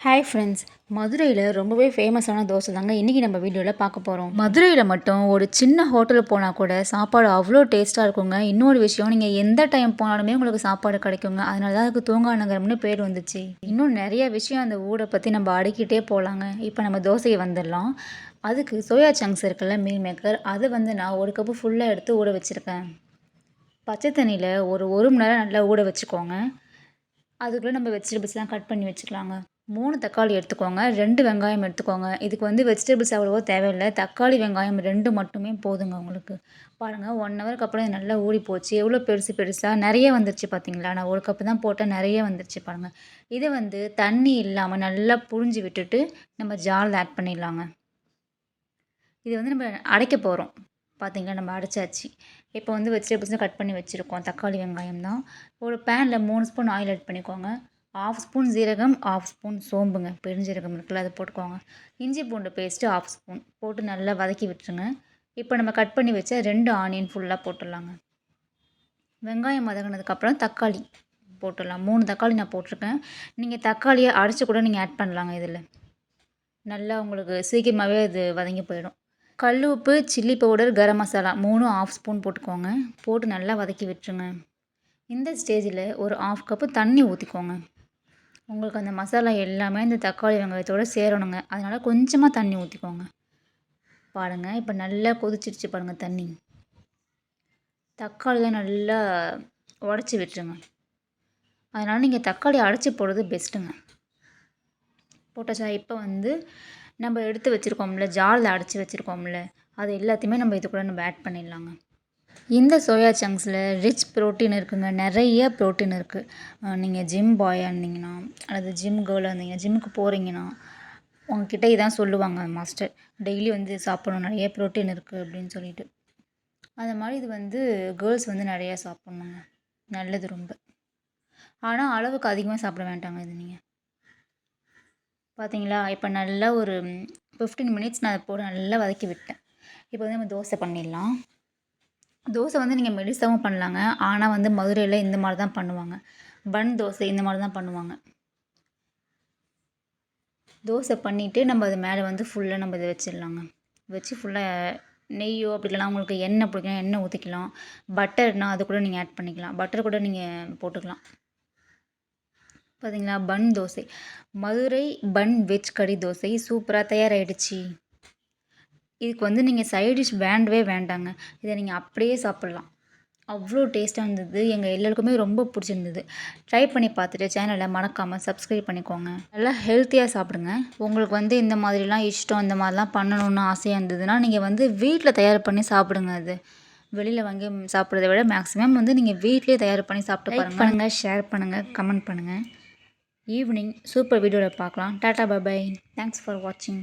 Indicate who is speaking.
Speaker 1: Hi friends மதுரையில் ரொம்பவே ஃபேமஸான தோசை தாங்க இன்றைக்கி நம்ம வீடியோவில் பார்க்க போகிறோம் மதுரையில் மட்டும் ஒரு சின்ன ஹோட்டல் போனால் கூட சாப்பாடு அவ்வளோ டேஸ்ட்டாக இருக்குங்க. இன்னொரு விஷயம் நீங்கள் எந்த டைம் போனாலுமே உங்களுக்கு சாப்பாடு கிடைக்குங்க. அதனால தான் அதுக்கு தூங்கா நகரம்னு பேர் வந்துச்சு. இன்னும் நிறைய விஷயம் அந்த ஊரை பற்றி நம்ம அடுக்கிட்டே போகலாங்க இப்போ நம்ம தோசையை வந்துடலாம். அதுக்கு சோயா சங்க்ஸ் இருக்குல்ல மீல் மேக்கர் அது வந்து நான் ஒரு கப்பு ஃபுல்லாக எடுத்து ஊற வச்சுருக்கேன். பச்சை தண்ணியில் ஒரு ஒரு மணி நேரம் நல்லா ஊற வச்சுக்கோங்க. அதுக்குள்ளே நம்ம வெஜிடபிள்ஸ்லாம் கட் பண்ணி வச்சுக்கலாங்க. மூணு தக்காளி எடுத்துக்கோங்க ரெண்டு வெங்காயம் எடுத்துக்கோங்க. இதுக்கு வந்து வெஜிடபிள்ஸ் அவ்வளோவா தேவையில்லை. தக்காளி வெங்காயம் ரெண்டு மட்டுமே போதுங்க உங்களுக்கு. பாருங்கள் ஒன் ஹவருக்கு அப்புறம் இது நல்லா ஊறி போச்சு. எவ்வளோ பெருசு பெருசாக நிறைய வந்துருச்சு பார்த்தீங்களா நான் ஒரு கப்பு தான் போட்டால் நிறைய வந்துருச்சு பாருங்கள் இதை வந்து தண்ணி இல்லாமல் நல்லா புழிஞ்சு விட்டுட்டு நம்ம ஜாலில் ஆட் பண்ணிடலாங்க. இது வந்து நம்ம அடைக்க போகிறோம் பார்த்தீங்களா நம்ம அடைச்சாச்சு. இப்போ வந்து வெஜிடபிள்ஸும் கட் பண்ணி வச்சுருக்கோம். தக்காளி வெங்காயம் தான். ஒரு பேனில் மூணு ஸ்பூன் ஆயில் ஆட் பண்ணிக்கோங்க. ஆஃப் ஸ்பூன் ஜீரகம் ஆஃப் ஸ்பூன் சோம்புங்க பெருஞ்சீரகம் இருக்குல்ல அதை போட்டுக்கோங்க. இஞ்சி பூண்டு பேஸ்ட்டு ஆஃப் ஸ்பூன் போட்டு நல்லா வதக்கி விட்டுருங்க. இப்போ நம்ம கட் பண்ணி வச்ச ரெண்டு ஆனியன் ஃபுல்லாக போட்டுடலாங்க. வெங்காயம் வதங்கினதுக்கப்புறம் தக்காளி போட்டுடலாம். மூணு தக்காளி நான் போட்டிருக்கேன். நீங்கள் தக்காளியை அரைச்சி கூட நீங்கள் ஆட் பண்ணலாங்க இதில். நல்லா உங்களுக்கு சீக்கிரமாகவே அது வதங்கி போயிடும். கல் உப்பு சில்லி பவுடர் கரம் மசாலா மூணும் ஆஃப் ஸ்பூன் போட்டுக்கோங்க. போட்டு நல்லா வதக்கி விட்டுருங்க. இந்த ஸ்டேஜில் ஒரு ஆஃப் கப்பு தண்ணி ஊற்றிக்கோங்க உங்களுக்கு அந்த மசாலா எல்லாமே இந்த தக்காளி வெங்காயத்தோடு சேரணுங்க. அதனால் கொஞ்சமாக தண்ணி ஊற்றிக்கோங்க பாருங்கள் இப்போ நல்லா கொதிச்சிருச்சு பாருங்கள் தண்ணி. தக்காளிலாம் நல்லா உடச்சி விட்டுருங்க. அதனால் நீங்கள் தக்காளி அடைச்சி போடுறது பெஸ்ட்டுங்க. போட்டாச்சா இப்போ வந்து நம்ம எடுத்து வச்சுருக்கோம்ல ஜாரில் அடைச்சி வச்சுருக்கோம்ல அது எல்லாத்தையுமே நம்ம இது கூட நம்ம ஆட் பண்ணிடலாங்க. இந்த சோயா சங்க்ஸில் ரிச் ப்ரோட்டீன் இருக்குங்க. நிறைய ப்ரோட்டீன் இருக்குது நீங்கள் ஜிம் பாயாக இருந்தீங்கன்னா அல்லது ஜிம் கேர்ளாக இருந்தீங்கன்னா ஜிம்முக்கு போகிறீங்கன்னா உங்ககிட்ட இதான் சொல்லுவாங்க மாஸ்டர் டெய்லி வந்து சாப்பிடணும். நிறைய ப்ரோட்டீன் இருக்குது அப்படின்னு சொல்லிட்டு. அது மாதிரி இது வந்து கேர்ள்ஸ் வந்து நிறையா சாப்பிட்ணுங்க. நல்லது ரொம்ப. ஆனால் அளவுக்கு அதிகமாக சாப்பிட வேண்டாங்க இது நீங்கள் பார்த்தீங்களா இப்போ நல்லா ஒரு ஃபிஃப்டீன் மினிட்ஸ் நான் அதை போட்டு நல்லா வதக்கி விட்டேன். இப்போ வந்து நம்ம தோசை பண்ணிடலாம். தோசை வந்து நீங்கள் மெலிசாவும் பண்ணலாங்க. ஆனால் வந்து மதுரையில் இந்த மாதிரி தான் பண்ணுவாங்க. பன் தோசை இந்த மாதிரி தான் பண்ணுவாங்க. தோசை பண்ணிவிட்டு நம்ம அது மேலே வந்து ஃபுல்லாக நம்ம இதை வச்சிடலாங்க. வச்சு ஃபுல்லாக நெய்யோ அப்படி இல்லைனா உங்களுக்கு எண்ணெய் பிடிக்கலாம் எண்ணெய் ஊற்றிக்கலாம் பட்டர்னால் அது கூட நீங்கள் ஆட் பண்ணிக்கலாம். பட்டர் கூட நீங்கள் போட்டுக்கலாம். பார்த்தீங்களா bun dosa. Madurai bun veg கறி தோசை சூப்பராக தயாராகிடுச்சு இதுக்கு வந்து நீங்கள் சைட் டிஷ் வேண்டவே வேண்டாங்க. இதை நீங்கள் அப்படியே சாப்பிட்லாம். அவ்வளோ டேஸ்ட்டாக இருந்தது. எங்கள் எல்லாருக்குமே ரொம்ப பிடிச்சிருந்தது. ட்ரை பண்ணி பார்த்துட்டு சேனலை மறக்காமல் சப்ஸ்கிரைப் பண்ணிக்கோங்க. நல்லா ஹெல்த்தியாக சாப்பிடுங்க. உங்களுக்கு வந்து இந்த மாதிரிலாம் இஷ்டம் இந்த மாதிரிலாம் பண்ணணும்னு ஆசையாக இருந்ததுன்னா நீங்கள் வந்து வீட்டில் தயார் பண்ணி சாப்பிடுங்க அது. வெளியில் வாங்கி சாப்பிட்றத விட மேக்ஸிமம் வந்து நீங்கள் வீட்லேயே தயார் பண்ணி சாப்பிட்டு பாருங்கள் பண்ணுங்கள் ஷேர் பண்ணுங்கள் கமெண்ட் பண்ணுங்கள் ஈவினிங் சூப்பர் வீடியோவில் பார்க்கலாம். டாட்டா பபாய் தேங்க்ஸ் ஃபார் வாட்சிங்